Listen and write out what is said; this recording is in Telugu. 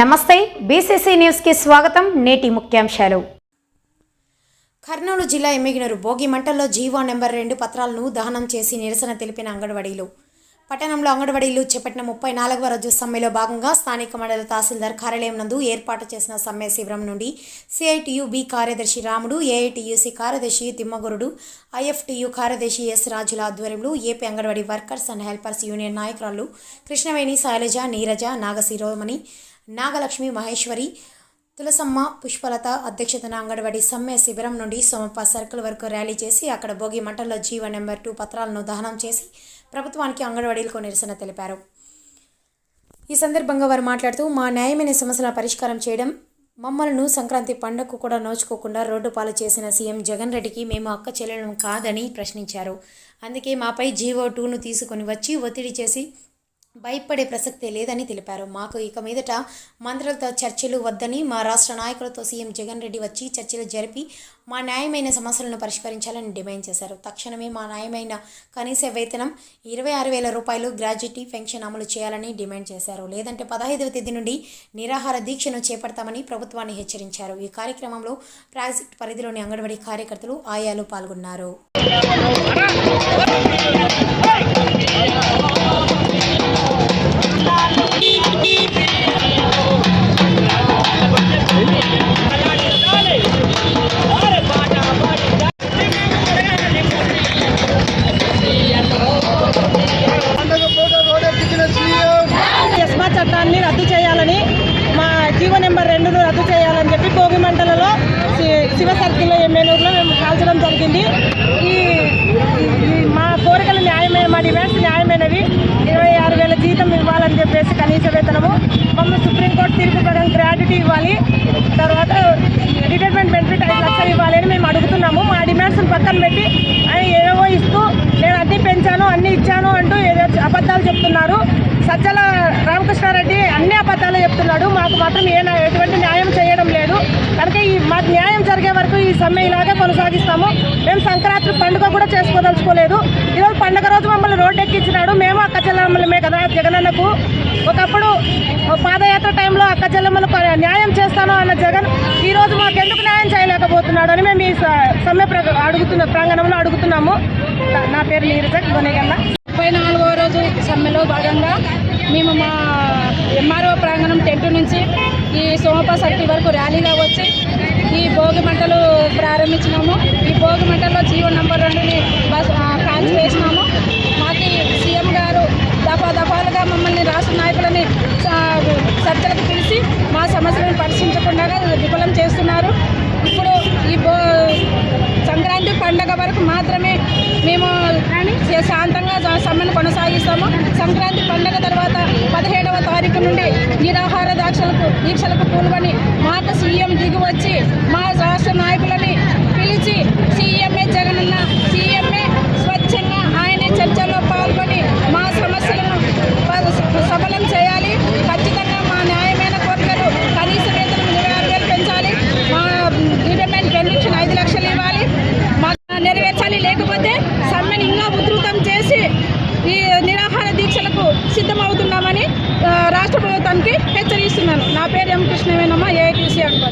నమస్తే బీసీసీ న్యూస్కి స్వాగతం నేటి ముఖ్యాంశాలు. కర్నూలు జిల్లా ఎమ్మిగినరు భోగి మంటల్లో జీవో నెంబర్ రెండు పత్రాలను దహనం చేసి నిరసన తెలిపిన అంగన్వాడీలు. పట్టణంలో అంగన్వాడీలు చేపట్టిన ముప్పై నాలుగవ రోజు సమ్మెలో భాగంగా స్థానిక మండల తహసీల్దార్ కార్యాలయం నందు ఏర్పాటు చేసిన సమ్మె శిబిరం నుండి సిఐటియుబి కార్యదర్శి రాముడు ఏఐటియుసి కార్యదర్శి తిమ్మగురుడు ఐఎఫ్టియు కార్యదర్శి ఎస్ రాజుల ఆధ్వర్యంలో AP anganwadi workers and helpers union నాయకురాలు కృష్ణవేణి శైలజ నీరజ నాగశిరోమణి నాగలక్ష్మి మహేశ్వరి తులసమ్మ పుష్పలత అధ్యక్షతన అంగన్వాడి సమ్మె శిబిరం నుండి సోమప్ప సర్కిల్ వరకు ర్యాలీ చేసి అక్కడ భోగి మంటల్లో జీవ నెంబర్ టూ పత్రాలను దహనం చేసి ప్రభుత్వానికి అంగన్వాడీలకు నిరసన తెలిపారు. ఈ సందర్భంగా వారు మాట్లాడుతూ మా న్యాయమైన సమస్యల పరిష్కారం చేయడం మమ్మలను సంక్రాంతి పండుగకు కూడా నోచుకోకుండా రోడ్డు పాలు చేసిన సీఎం జగన్ రెడ్డికి మేము అక్క చెల్లెలం కాదని ప్రశ్నించారు. అందుకే మాపై జీవో టూను తీసుకొని వచ్చి ఒత్తిడి చేసి భయపడే ప్రసక్తే లేదని తెలిపారు. మాకు ఇక మీదట మంత్రులతో చర్చలు వద్దని మా రాష్ట్ర నాయకులతో సీఎం జగన్ రెడ్డి వచ్చి చర్చలు జరిపి మా న్యాయమైన సమస్యలను పరిష్కరించాలని డిమాండ్ చేశారు. తక్షణమే మా న్యాయమైన కనీస వేతనం ఇరవై ఆరు వేల రూపాయలు గ్రాడ్యుటీ పెన్షన్ అమలు చేయాలని డిమాండ్ చేశారు. లేదంటే పదహైదవ తేదీ నుండి నిరాహార దీక్షను చేపడతామని ప్రభుత్వాన్ని హెచ్చరించారు. ఈ కార్యక్రమంలో ప్రాజెక్ట్ పరిధిలోని అంగన్వాడీ కార్యకర్తలు ఆయాలు పాల్గొన్నారు. శివ సర్కిల్లో ఎమ్మెనూరులో మేము కాల్చడం జరిగింది. ఈ మా కోరికలు న్యాయమైన మా డిమాండ్స్ న్యాయమైనవి. ఇరవై ఆరు వేల జీతం ఇవ్వాలని చెప్పేసి కనీస వేతనము. మమ్మల్ని సుప్రీంకోర్టు తీర్పు ప్రకారం గ్రాట్యుటీ ఇవ్వాలి. తర్వాత రిటైర్మెంట్ బెనిఫిట్ ఐదు లక్షలు ఇవ్వాలి అని మేము అడుగుతున్నాము. మా డిమాండ్స్ పక్కన పెట్టి ఆయన ఏవేవో ఇస్తూ నేను అన్ని పెంచాను అన్నీ ఇచ్చాను అంటూ ఏదో అబద్ధాలు చెప్తున్నారు. సజ్జల రామకృష్ణారెడ్డి అన్ని అబద్ధాలు చెప్తున్నాడు. మాకు మాత్రం ఏ ఎటువంటి న్యాయం చేయడం లేదు. కనుక ఈ మాకు న్యాయం సమ్మె ఇలాగే కొనసాగిస్తాము. మేము సంక్రాంతి పండుగ కూడా చేసుకోదలుచుకోలేదు. ఈరోజు పండుగ రోజు మమ్మల్ని రోడ్డు ఎక్కించినాడు. మేము అక్క చెల్లెమ్మలమే కదా జగనన్నకు. ఒకప్పుడు పాదయాత్ర టైంలో అక్క చెల్లెమ్మలకు న్యాయం చేస్తాను అన్న జగన్ ఈ రోజు మాకు ఎందుకు న్యాయం చేయలేకపోతున్నాడు అని మేము ఈ స- సమ్మె ప్ర- అడుగుతున్న ప్రాంగణంలో అడుగుతున్నాము. నా- పేరు నీరజ గొనేగల్ల ముప్పై నాలుగో రోజు సమ్మెలో భాగంగా మేము మా ఎంఆర్ఓ ప్రాంగణం టెంట్ నుంచి ఈ సోమప శక్తి వరకు ర్యాలీగా వచ్చి ప్రారంభించినాము. ఈ భోగి మంటల్లో జీవో నంబర్ రెండుని బస్ కాల్చి వేసినాము. మాకు సీఎం గారు దఫా దఫాలుగా మమ్మల్ని రాష్ట్ర నాయకులని చర్చలకు పిలిచి మా సమస్యలను పరిశీలించకుండా విఫలం చేస్తున్నారు. ఇప్పుడు ఈ భో సంక్రాంతి పండగ వరకు మాత్రమే మేము శాంతంగా సమ్మెను కొనసాగిస్తాము. సంక్రాంతి పండగ తర్వాత పదిహేడవ తారీఖు నుండి నిరాహార దీక్షలకు దీక్షలకు పూలువని మాకు సీఎం దిగి వచ్చి మా రాష్ట్ర నాయకులని సిద్ధమవుతున్నామని రాష్ట్ర ప్రభుత్వానికి హెచ్చరిస్తున్నాను. నా పేరు ఎం కృష్ణవేనమ్మ ఏఐటీసీ అంటారు